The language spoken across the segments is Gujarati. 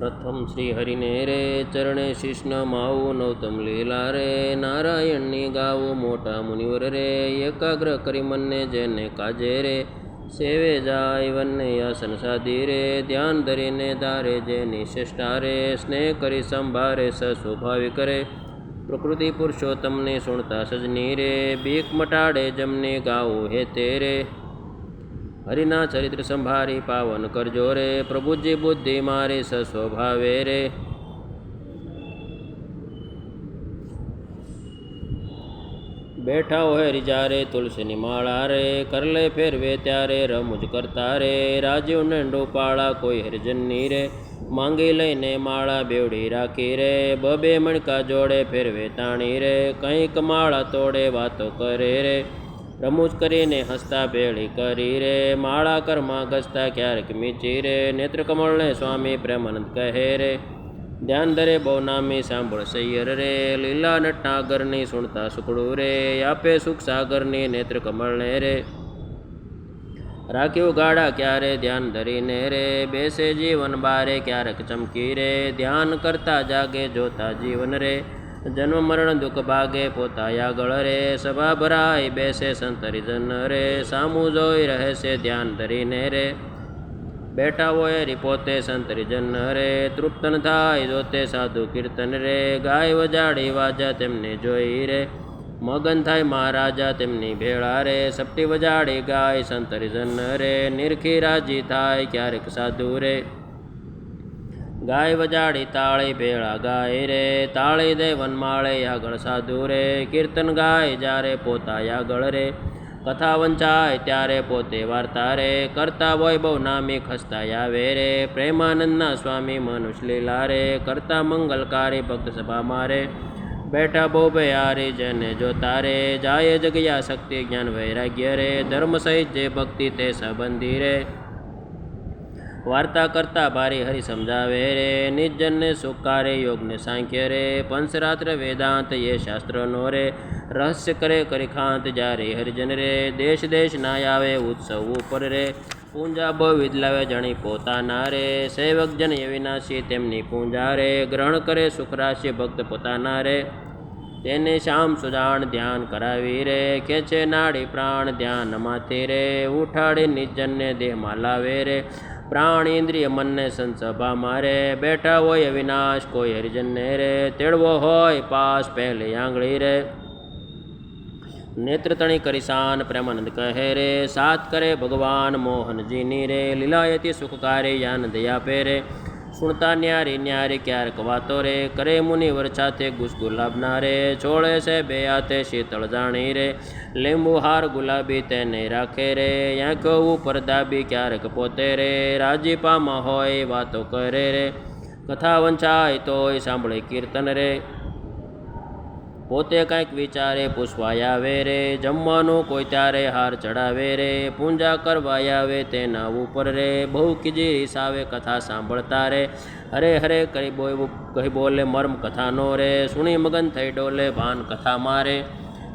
પ્રથમ શ્રી હરિને રે ચરણે શિષ્ણ માવું નૌતમ લીલા રે નારાયણની ગાવો મોટા મુનિવર રે એકાગ્ર કરી મનને જેને કાજે રે, સેવે જાય વનને આસન સાધી રે ધ્યાન ધરીને ધારે જેની શ્રેષ્ઠા રે સ્નેહ કરી સંભારે સ્વભાવિક કરે પ્રકૃતિ પુરુષોત્તમને સુણતા સજની રે ભીખ મટાડે જમને ગાવો હે તે રે હરિના ચરિત્ર સંભારી પાવન કરજો રે. પ્રભુજી બુદ્ધિ મારી સસ્વભાવે રે. બેઠા હોય રીજારે તુલસીની માળા રે. કરલે ફેરવે ત્યારે રમૂજ કરતા રે. રાજીવ ને પાળા કોઈ હરજનની રે. માંગી લઈને માળા બેવડી રાખી રે. બબે મણકા જોડે ફેરવે તાણી રે. કંઈક માળા તોડે વાતો કરે રે. રમૂજ કરીને હસતા ભેળી કરી રે. માળા કરમાં ઘસતા ક્યારેક મીચી રે. નેત્રકમળને સ્વામી પ્રેમાનંદ કહે રે, ધ્યાન ધરે બહુ નામી સાંભળ સૈયર રે. લીલા નટનાગરની સુણતા સુકડું રે. આપે સુખ સાગરની નેત્ર કમળને રે. રાખ્યું ગાડા ક્યારે ધ્યાન ધરીને રે. બેસે જીવન બારે ક્યારેક ચમકી રે. ધ્યાન કરતા જાગે જોતા જીવન રે. જન્મ મરણ દુઃખ ભાગે પોતા ગળ રે સભા ભરાય બેસે સંતરિજન રે, સામું જોઈ રહેશે ધ્યાન ધરીને રે. બેઠા હોય રી પોતે સંતરિજન રે, તૃપ્તન થાય જોતે સાધુ કીર્તન રે. ગાય વજાડી વાજા તેમને જોઈ રે, મગન થાય મહારાજા તેમની ભેળા રે. સપટી વજાડી ગાય સંતરિજન રે, નિરખી રાજી થાય ક્યારેક સાધુ રે. ગાય વજાડી તાળી ભેળા ગાય રે, તાળી દે વનમાળે આગળ સાધુ રે, કીર્તન ગાય જ્યારે પોતા આગળ રે, કથા વંચાય ત્યારે પોતે વાર્તા રે, કરતા હોય બહુ નામી ખસતા આવે રે, પ્રેમાનંદના સ્વામી મનુષ લીલા રે, કરતા મંગલકારી ભક્ત સભા મારે, બેઠા બહુ ભયારી જેને જોતા રે, જાય જગ્યા શક્તિ, જ્ઞાન, વૈરાગ્ય રે, ધર્મ સહિત જે ભક્તિ તે સંબંધી રે વાર્તા કરતા ભારી હરિ સમજાવે રે, નિજ્જનને સુકારે, યોગને સાંખ્ય રે, પંચરાત્ર વેદાંત એ શાસ્ત્રનો રે. રહસ્ય કરે કરી ખાંત જ્યારે હરિજન રે. દેશ દેશ ના આવે, ઉત્સવ ઉપર રે. પૂંજા બહુ વિદલાવે જણી પોતાના રે. સેવક જન એ વિનાશી, તેમની પૂંજા રે. ગ્રહણ કરે, સુખરાશી ભક્ત પોતાના રે. તેને શામ સુજાણ ધ્યાન કરાવી રે. ખેંચે નાડી પ્રાણ ધ્યાન માથે રે. ઉઠાડી નિજનને દેહમાં લાવે રે. પ્રાણ ઇન્દ્રિય મનને સંસભા મારે. બેઠા હોય અવિનાશ, કોઈ હરિજનને રે. તેડવો હોય પાસ, પહેલી આંગળી રે. નેત્ર તણી કરી શાન, પ્રેમાનંદ કહે રે. સાત કરે ભગવાન મોહનજીની રે. લીલાયતી સુખકારી યાન દયા પે રે. સુણતા ન્યારી ન્યારી ક્યારેક વાતો રે, કરે મુનિવર સાથે ગુસ ગુલાબના રે છોડે છે બે હાથે શીતળ જાણી રે, લીંબુ હાર ગુલાબી તેને રાખે રે આંખો ઉપર દાબી ક્યારેક પોતે રે, રાજીપામાં હોય વાતો કરે રે, કથા વંચાય તોય સાંભળે કીર્તન રે પોતે કાંઈક વિચારે, પૂછવાય આવે રે. જમવાનું કોઈ ત્યારે હાર ચડાવે રે. પૂંજા કરવાય આવે તેના ઉપર રે. બહુ કીજી હિસાબે કથા સાંભળતા રે. હરે હરે કરી બોય કહી બોલે મર્મ કથાનો રે. સુણી મગન થઈ ડોલે ભાન કથા મારે.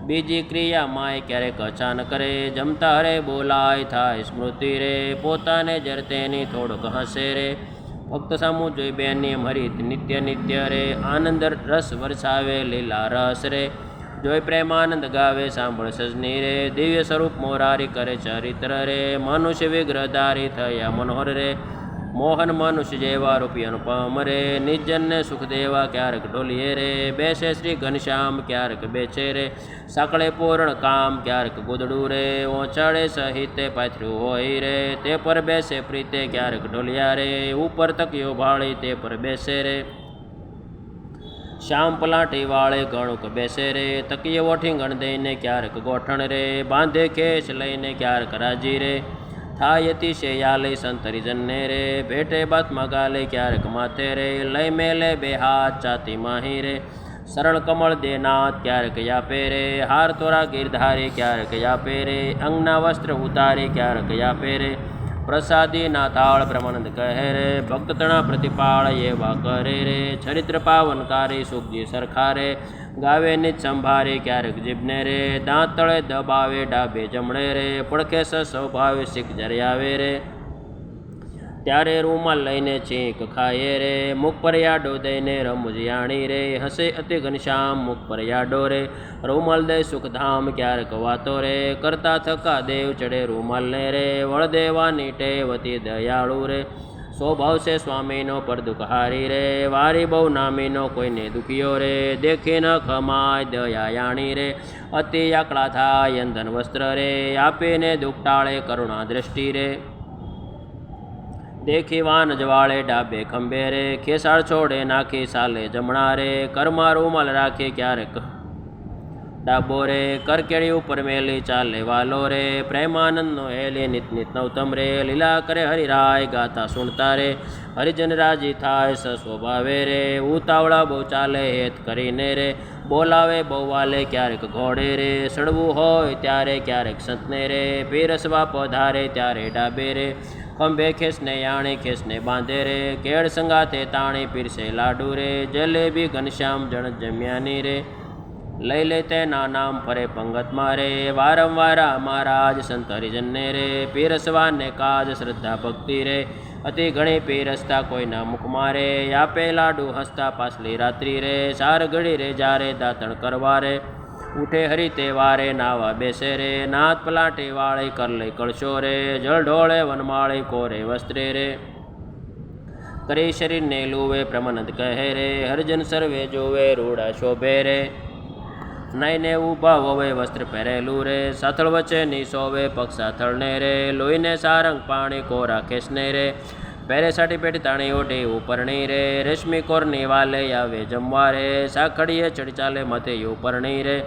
બીજી ક્રિયા માય ક્યારેક અચાનક કરે જમતા હરે બોલાય થાય સ્મૃતિ રે. પોતાને જર તેની થોડોક હસે રે. ભક્ત સામું જોઈ બેની હરિત, નિત્ય નિત્ય રે, આનંદ રસ વરસાવે, લીલા રસ રે. જોઈ પ્રેમાનંદ ગાવે, સાંભળ સજની રે, દિવ્ય સ્વરૂપ મોરારી કરે, ચરિત્ર રે, મનુષ્ય વિગ્રહધારી થયા મનોહર રે. મોહન મનુષ્ય જેવા રૂપી અનુપમ રે, નિજનને સુખદેવા ક્યારેક ઢોલીએ રે, બેસે શ્રી ઘનશ્યામ ક્યારેક બેચે રે, સાંકળે પૂર્ણ કામ ક્યારેક ગુદડું રે, ઓચાળે સહિતે પાથર્યું હોય રે, તે પર બેસે પ્રીતે ક્યારેક ઢોલિયા રે, ઉપર તકિયો ભાળી તે પર બેસે રે. શ્યામ પલાટી વાળે ગણુક બેસે રે તકીએ ઓઠીંગણ દઈને ક્યારેક ગોઠણ રે, બાંધે ખેસ લઈને ક્યારેક રાજી રે. થાય અતિશય સંતરી સંતરીજનને રે ભેટે બાતમાં મગાલે ક્યારેક માથે રે લઈ મેલે બે હાથ ચાતી માહી રે સરળ કમળ દેનાથ ક્યારેક યાપે રે હાર તોરા ગીરધારી ક્યારેક યાપે રે અંગના વસ્ત્ર ઉતારી ક્યારેક યાપે રે પ્રસાદી નાતાળ બ્રહ્માનંદ કહે રે ભક્તણા પ્રતિપાળ એવા કરે રે ચરિત્ર પાવનકારી સુખજી સરખા રે ગાવે ને સંભારે ક્યારેક જીભને રે દાંત તળે દબાવે, ડાબે જમણે રે, પડખે સ્વભાવે શીખ જરિયાવે રે. ત્યારે રૂમાલ લઈને ચીંક ખાયે રે, મુખ પર યાડો દઈને રમુજિયાણી રે. હસે અતિ ઘનશ્યામ મુખ પર યાડો રે, રૂમાલ દે સુખધામ ક્યારેક વાતો રે. કરતા થકા દેવ ચડે રૂમાલને રે વળદેવાની ટેવતી દયાળુ રે. સ્વભાવ છે સ્વામીનો પર દુઃખહારી રે, વારી બહુ નામીનો કોઈને દુખ્યો રે. દેખી ન ખમાય દયાયાણી રે, અતિ આકળા થાય અંધન વસ્ત્ર રે. આપીને દુઃખ ટાળે કરુણા દ્રષ્ટિ રે. દેખી વાન જવાળે ડાબે ખંભે રે. ખેસાળ છોડે નાખી સાલે જમણા રે. કર્મા રૂમાલ રાખે ક્યારેક ડાબો રે કરકેળી ઉપર મેલી ચાલે વાલો રે, પ્રેમાનંદનો હેલે, નિત નિત નવતમ રે, લીલા કરે હરિરાય ગાતા સુણતા રે, હરિજન રાજી થાય, સ સ્વભાવે રે, ઉતાવળા બહુ ચાલે, હેત કરીને રે, બોલાવે બહુ વાલે ક્યારેક ઘોડે રે સડવું હોય ત્યારે ક્યારેક સંતને રે, પીરસવા પધારે ત્યારે ડાબે રે, ખંભે ખેસને યાણે ખેસને બાંધે રે, કેળ સંગાથે તાણી, પીરસે લાડુ રે, જલેબી ઘનશ્યામ જણ જમ્યાની રે લઈ લે તેના નામ ફરે પંગત મારે. વારંવાર મહારાજ સંત હરિજનને રે, પીરસવાને કાજ શ્રદ્ધા ભક્તિ રે. અતિ ઘણી પીરસતા કોઈના મુખ મારે. આપે લાડુ હસતા પાછલી રાત્રિ રે. સાર ઘડી રે જારે દાતણ કરવા રે. ઉઠે હરી તે વારે નાવા બેસે રે. નાથ પલાટી વાળી કરલે કળશો રે. જળ ઢોળે વનમાળી કોરે વસ્ત્રે રે. કરી શરીરને લુવે પ્રમનંદ કહે રે. હરજન સર્વે જોવે રૂડા શોભે રે. નાઈને ઊભા હોવે વસ્ત્ર પહેરેલું રે, સાથળ વચ્ચે નિસોવે પગ સાથળને રે, લોહીને સારંગ પાણી કોરા ખેસને રે. પહેરે સાટી પેટી તાણી ઓઢી ઉપરણી રે, રેશમી કોરની વાલે આવે જમવા રે, સાખડીએ ચડી ચાલે મતે ઉપરણી રે.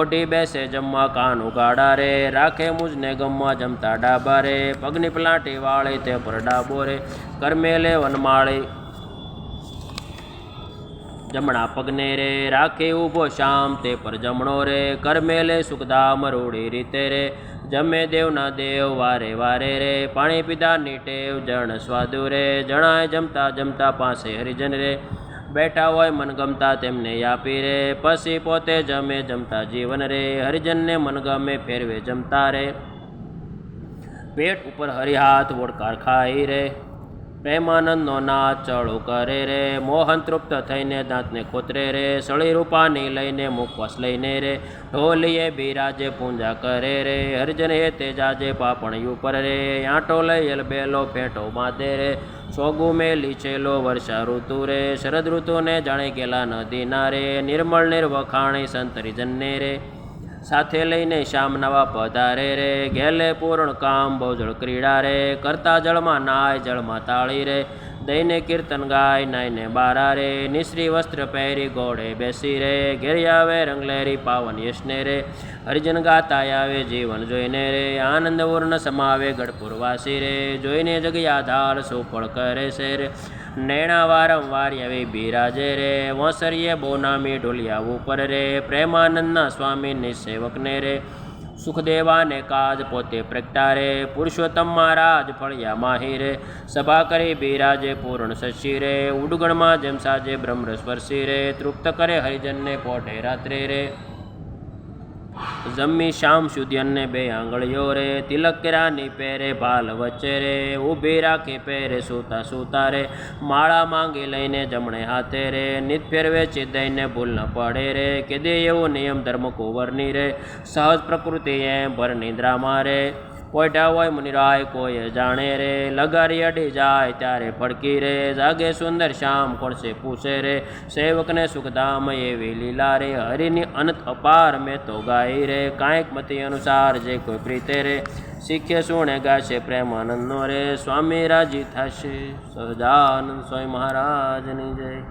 ઓઢી બેસે જમવા કાન ઉગાડા રે, રાખે મુજને ગમવા જમતા ડાબા રે. પગની પલાટી વાળે તે પર ડાબો રે કરમેલે વનમાળી જમણા પગને રે રાખે ઊભો શામ, તે પર જમણો રે, કરમેલે સુખધામ રૂડી રીતે રે. જમે દેવના દેવ, વારે વારે રે. પાણી પીધાની ટેવ, જણ સ્વાદુ રે જણાય જમતા જમતા પાસે હરિજન રે. બેઠા હોય મનગમતા તેમને આપી રે. પછી પોતે જમે જમતા જીવન રે. હરિજનને મનગમે ફેરવે જમતા રે. પેટ ઉપર હરિહાથ, વોડકાર ખાઈ રે. પ્રેમાનંદનો નાચ ચળો કરે રે, મોહન તૃપ્ત થઈને દાંતને ખોતરે રે, સળી રૂપાની લઈને મુખવાસ લઈને રે, ઢોલીએ બિરાજે પૂંજા કરે રે હરજન હે તેજાજે પાપણ ઉપર રે, આંટો લઈ બેલો ફેંટો બાંધે રે, સોગુ મેલી છેલો વર્ષા ઋતુ રે, શરદ ઋતુને જાણે ગેલા નદીના રે, નિર્મળ નિર્વખાણી સંતરીજનને રે. સાથે લઈને શ્યામ નવા પધારે રે. ગેલે પૂર્ણ કામ બહુજળ ક્રીડા રે. કરતા જળમાં નાય, જળમાં તાળી રે. દઈને કીર્તન ગાય નાઈને બારા રે. નિશ્રી વસ્ત્ર પહેરી ઘોડે બેસી રે. ઘેરી આવે રંગલેરી પાવન યશને રે. હરિજન ગાતા આવે, જીવન જોઈને રે. આનંદ ઉર્ણ સમાવે ગઢપુરવાસી રે. જોઈને જગ્યાધાર સુફળ કરે છે રે નૈણા વારંવાર આવી બિરાજે રે. વસરીએ બોનામી ઢોલિયા ઉપર રે. પ્રેમાનંદના સ્વામીની સેવકને રે. સુખદેવાને કાજ પોતે પ્રગટારે. પુરુષોત્તમ મહારાજ ફળિયા માહી રે. સભા કરી બિરાજે પૂર્ણ શશી રે. ઉડગણમાં જેમ સાજે બ્રહ્મ સ્પર્શી રે. તૃપ્ત કરે હરિજનને પોઢે રાત્રે રે. જમ્મી શ્યામ સુધ્યનને બે આંગળીઓ રે. તિલક કેરાની પહેરે ભાલ વચ્ચે રે. ઊભી રાખી પહેરે સૂતા સૂતા રે. માળા માંગી લઈને જમણે હાથે રે. નિત ફેરવે ચિદઈને ભૂલ ન પડે રે. કે દે એવો નિયમ ધર્મ કુંવરની રે. સહજ પ્રકૃતિ એમ ભર નિદ્રામાં રે. પોઢા હોય મુનિરાય, કોઈ જાણે રે, લગારી અડી જાય ત્યારે ફડકી રે, જાગે સુંદર શ્યામ કોળશે પૂછે રે, સેવકને સુખધામ એવી લીલા રે, હરિની અનંત અપાર મેં તો ગાઈ રે, કાંઈક મતિ અનુસાર જે કોઈ પ્રીતે રે, શીખે, સુણે, ગાશે, પ્રેમાનંદનો રે, સ્વામી રાજી થશે સહજાનંદ સ્વામી મહારાજની જય.